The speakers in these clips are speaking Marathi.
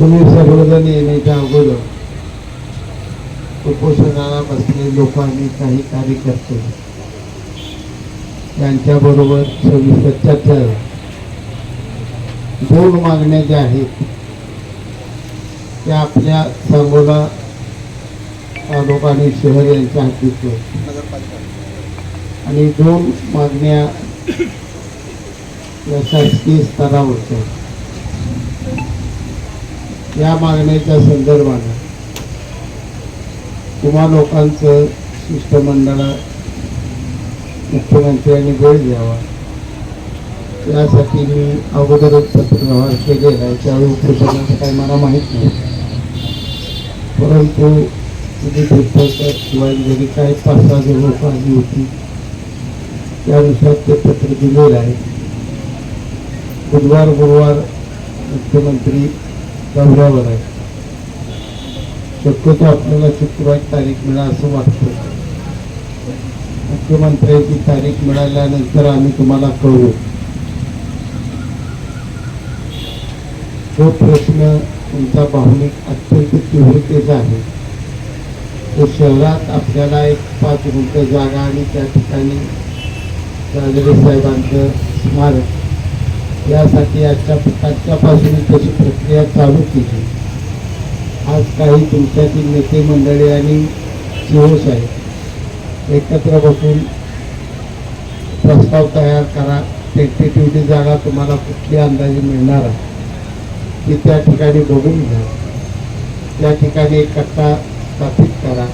तुम्ही सर्वजण येण्याच्या अगोदर कुपोषणाला बसलेले लोक आम्ही काही कार्य करतो त्यांच्याबरोबर सविस्तर चर्चा दोन मागण्या ज्या आहेत त्या आपल्या सांगोला तालुका आणि शहर यांच्या हातीत आणि दोन मागण्या या शासकीय स्तरावरच्या या मागण्याच्या संदर्भानं किंवा लोकांचं शिष्टमंडळ मुख्यमंत्र्यांनी वेळ द्यावा. त्यासाठी मी अगोदरच पत्रव्यवहार केलेला आहे. त्यावेळी उपोषणाचं काही मला माहीत नाही परंतु तुम्ही भेटतात शिवाय जरी काही पाच सहा जण लोक आली होती. त्यानुसार ते पत्र दिलेलं आहे. बुधवार गुरुवार मुख्यमंत्री दौऱ्यावर आहे. शक्यतो आपल्याला शुक्रवार तारीख मिळा असं वाटतं. मुख्यमंत्र्यांची तारीख मिळाल्यानंतर आम्ही तुम्हाला कळवू. तो प्रश्न तुमचा भावनिक अत्यंत तीव्रतेचा आहे. तो शहरात आपल्याला एक पाच गुंठ जागा आणि त्या ठिकाणी साहेबांचं स्मारक यासाठी आजच्या आजच्यापासून तशी प्रक्रिया चालू केली. आज काही तुमच्यातील नेते मंडळी आणि सीओस आहेत एकत्र बसून प्रस्ताव तयार करा. टेंटेटिव्हची जागा तुम्हाला कुठली अंदाजे मिळणार आहे की त्या ठिकाणी बघून घ्या. त्या ठिकाणी एक कट्टा स्थापित करा.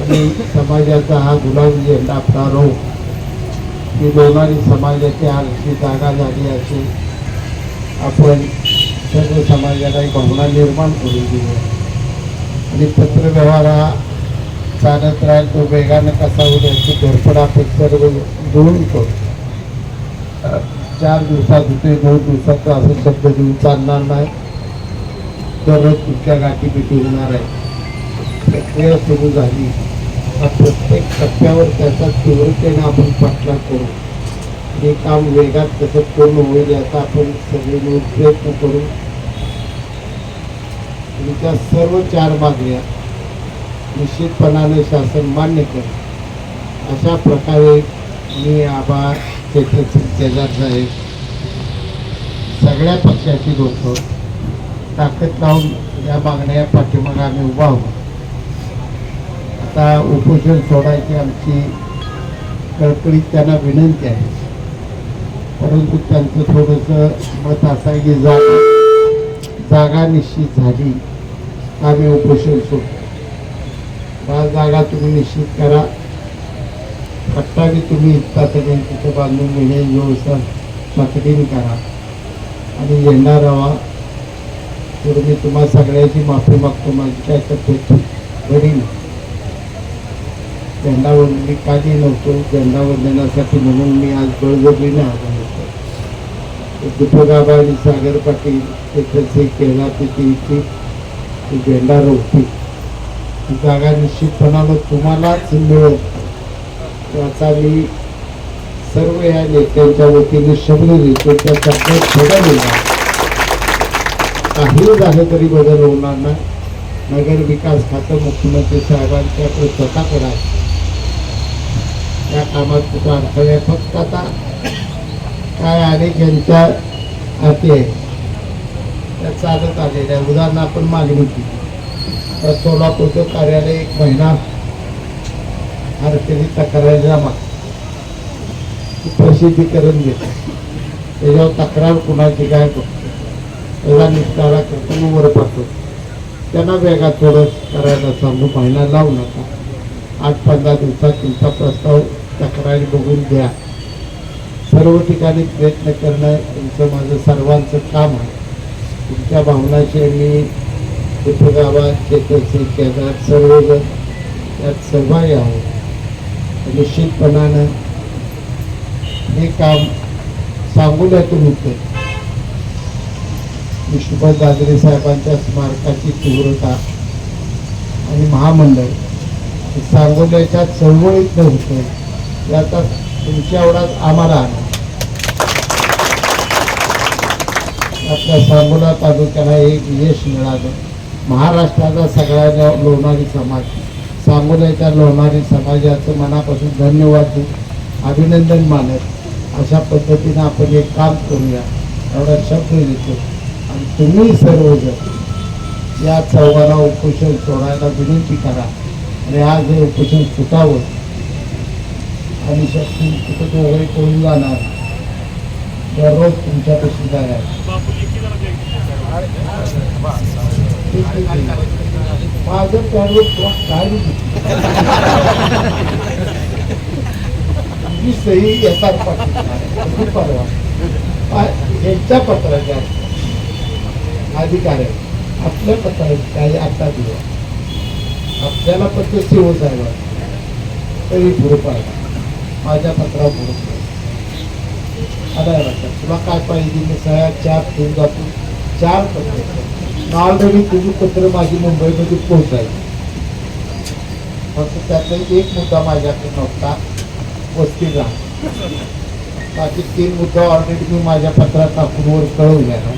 आणि समाजाचा हा गुलाबी झेंडा फडकावून ही दोनारी समाजाची आणखी जागा झाली असे आपण सर्व समाजाला एक भावना निर्माण करून दिली. आणि पत्रव्यवहार हा चालत राहील तो वेगानं कसा होईल याची धडपड आपण सर्व मिळून करू चार दिवसात होते दोन दिवसात असं शब्द देऊन चालणार नाही. दररोज तुमच्या गाठी पिटी होणार आहे. प्रक्रिया सुरू झाली. हा प्रत्येक टप्प्यावर त्याचा तीव्रतेने आपण पाठलाग करू. हे काम वेगात कसं पूर्ण होईल याचा आपण सगळे मिळून प्रयत्न करू. तुमच्या सर्व चार मागण्या निश्चितपणाने शासन मान्य करेल. अशा प्रकारे मी आभार चेतनसिंग केदार साहेब सगळ्या पक्षाची लोक ताकद लावून या मागण्या पाठीमागे आम्ही उभा आहोत. आता उपोषण सोडायची आमची कळकळीत त्यांना विनंती आहे. परंतु त्यांचं थोडंसं मत असं आहे की जागा जागा निश्चित झाली. आम्ही उपोषण सोडतो बा जागा तुम्ही निश्चित करा. पट्टा बी तुम्ही इतका तरी तिथं बांधून घेणे व्यवस्था तातडीने करा. आणि येणार राहा तर मी तुम्हा सगळ्याची माफी मागतो. माझी काय तब्येत घडील झेंडा मी का नव्हतो. झेंडा देण्यासाठी म्हणून मी आज बळजबरीने आलो होतो. दीपगाबा आणि सागर पाटील एकत्र केला तिथे ती झेंडा रोवती ती जागा निश्चितपणानं तुम्हालाच मिळत आता मी सर्व या नेत्यांच्या वतीने शब्द देतो. त्या शब्दात थोडा दिला काही झालं तरी बदल होणार नाही. नगर विकास खातं मुख्यमंत्री साहेबांच्या स्वतःकडे आहे त्या कामात कुठं अडथळे आहे. फक्त आता काय अनेक यांच्या हाती आहे त्या चालत आलेल्या आहे. उदाहरण आपण मागणी केली तर सोलापूरचं कार्यालय एक महिना आरटीने तक्रारी जमा प्रसिद्धीकरण घेतो त्याच्यावर तक्रार कुणाची काय बघतो त्याला निपटारा करतो मग वर पाहतो त्यांना वेगात थोडं करायला सांगू महिना लावू नका. आठ पंधरा दिवसात तुमचा प्रस्ताव तक्रारी बघून द्या सर्व ठिकाणी प्रयत्न करणं तुमचं माझं सर्वांचं काम आहे. तुमच्या भावनाशी मी गावात चेतसी केदार सर्वजण त्यात सहभागी आहोत. निश्चितपणानं हे काम सांगोल्यातून होते विष्णुपद दादरे साहेबांच्या स्मारकाची तीव्रता आणि महामंडळ सांगोल्याच्या चळवळीत होतं याचा तुमच्या एवढाच आम्हाला आनंद आपल्या सांगोला तालुक्याला एक यश मिळालं. महाराष्ट्राचा सगळ्या लोणारी समाज. सांगोल्याच्या लोणारी समाजाचं मनापासून धन्यवाद देऊ. अभिनंदन मानत अशा पद्धतीनं आपण एक काम करूया. एवढा शब्द देतो आणि तुम्ही सर्वजण या चौघाला उपोषण सोडायला विनंती करा. आणि आज हे उपोषण सुटावं. आणि शक्ती दोघे करून जाणार. दररोज तुमच्यापासून जाणार माझं त्यावेळेस काय तुझी सही येतात पाठवणार. परवा. यांच्या पत्राच्या अधिकार आहे आपल्या पत्राची काही आता दिवस. आपल्याला पत्र शिव साहेब तरी पुढे पाहिजे माझ्या पत्रावर बोलत आलाय वाटतं तुला काय पाहिजे मी सह्या चार ठेवून जातो चार पत्र. ऑलरेडी तुझी पत्र माझी मुंबईमध्ये पोहोचायची. फक्त त्याचा एक मुद्दा माझ्याकडे नव्हता वस्तीला बाकी तीन मुद्दा ऑलरेडी मी माझ्या पत्रात टाकून वर कळवलेला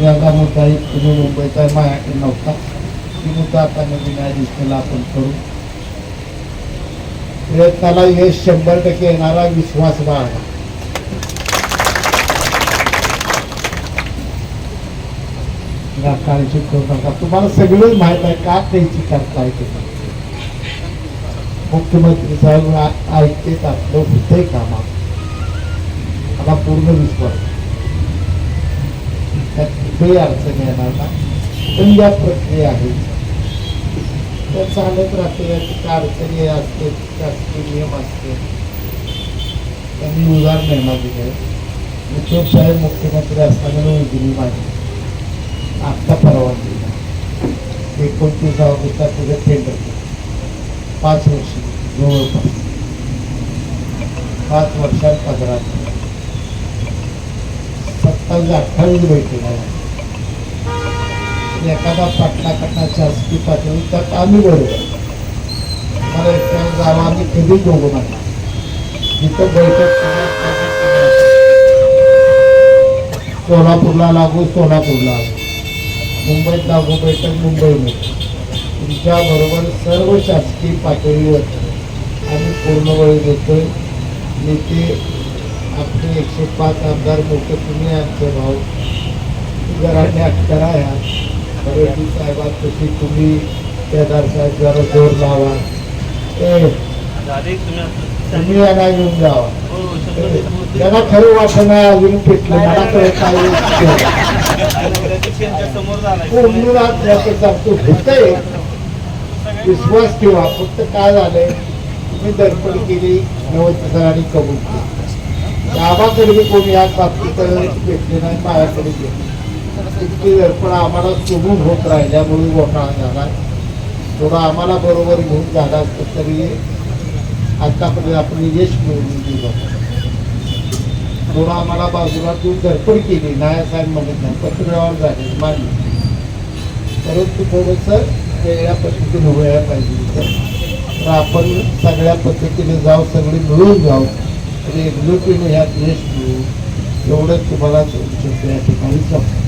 जागा मुद्दा एक तुम्ही मुंबईचा माझ्याकडे नव्हता. ती मुद्दा आता नवीन ॲडिशनल आपण करू. प्रयत्नाला यश शंभर टक्के येणारा विश्वास बाळगा या काळजी करू नका. तुम्हाला सगळंच माहीत आहे का त्याची करता येते मुख्यमंत्री साहेब आ- ऐकतेच आपलं होतंय कामा. मला पूर्ण विश्वास. त्यात कुठेही अडचण येणार ना पण या प्रक्रिया आहे. तर चालत राहते याची अडचणी असते त्याचे नियम असते. त्यांनी उदाहरण निर्माण दिले. मुख्य साहेब मुख्यमंत्री असताना दिली माझी. आत्ता परवानगी दिली. एकोणतीस ऑगस्टला तुझं टेंडर केलं. पाच वर्ष जवळपास. पाच वर्षात पदरात. सत्तावीस अठ्ठावीस बैठक मला एखादा पाटला कटा शासकीय पातळी तर आम्ही बरोबर मला एकट्या जावा आम्ही कधी बघू नका. जिथं बैठक सोलापूरला लागू सोलापूरला मुंबईत लागू बैठक मुंबईमध्ये तुमच्याबरोबर सर्व शासकीय पातळीवर आम्ही पूर्ण वेळ देतोय. नेते आपले एकशे पाच आमदार मोठे तुम्ही आमचे भाऊ. घराने अक्षरा ह्या फडणवीस साहेबात तशी तुम्ही केदार साहेब जरा जोर लावा तुम्ही यांना येऊन जावा. त्यांना खरं वाटणं अजून पेटलं मला कळत नाही. हो, सांगतो होतंय. विश्वास ठेवा. फक्त काय झालंय? तुम्ही दर्पण केली नवत आणि कबूल केली. गावाकडे कोणी या बाबतीत भेटले नाही माझ्याकडे गेले. इतकी पण आम्हाला सुमून होत राहिल्यामुळे घोटाळा झाला. थोडं आम्हाला बरोबर घेऊन झाला असतं तरी आतापर्यंत आपण यश मिळवून दिलं. थोडं आम्हाला बाजूला तू धडपड केली. नाही साहेब म्हणत नाही पत्रव्यवहार झाले मान्य. परंतु थोडंसं वेगळ्या पद्धतीने व्हायला पाहिजे. तर आपण सगळ्या पद्धतीने जाऊ सगळे मिळून जाऊ आणि एकजुटीने ह्यात यश मिळू एवढंच तुम्हाला या ठिकाणी सांगतो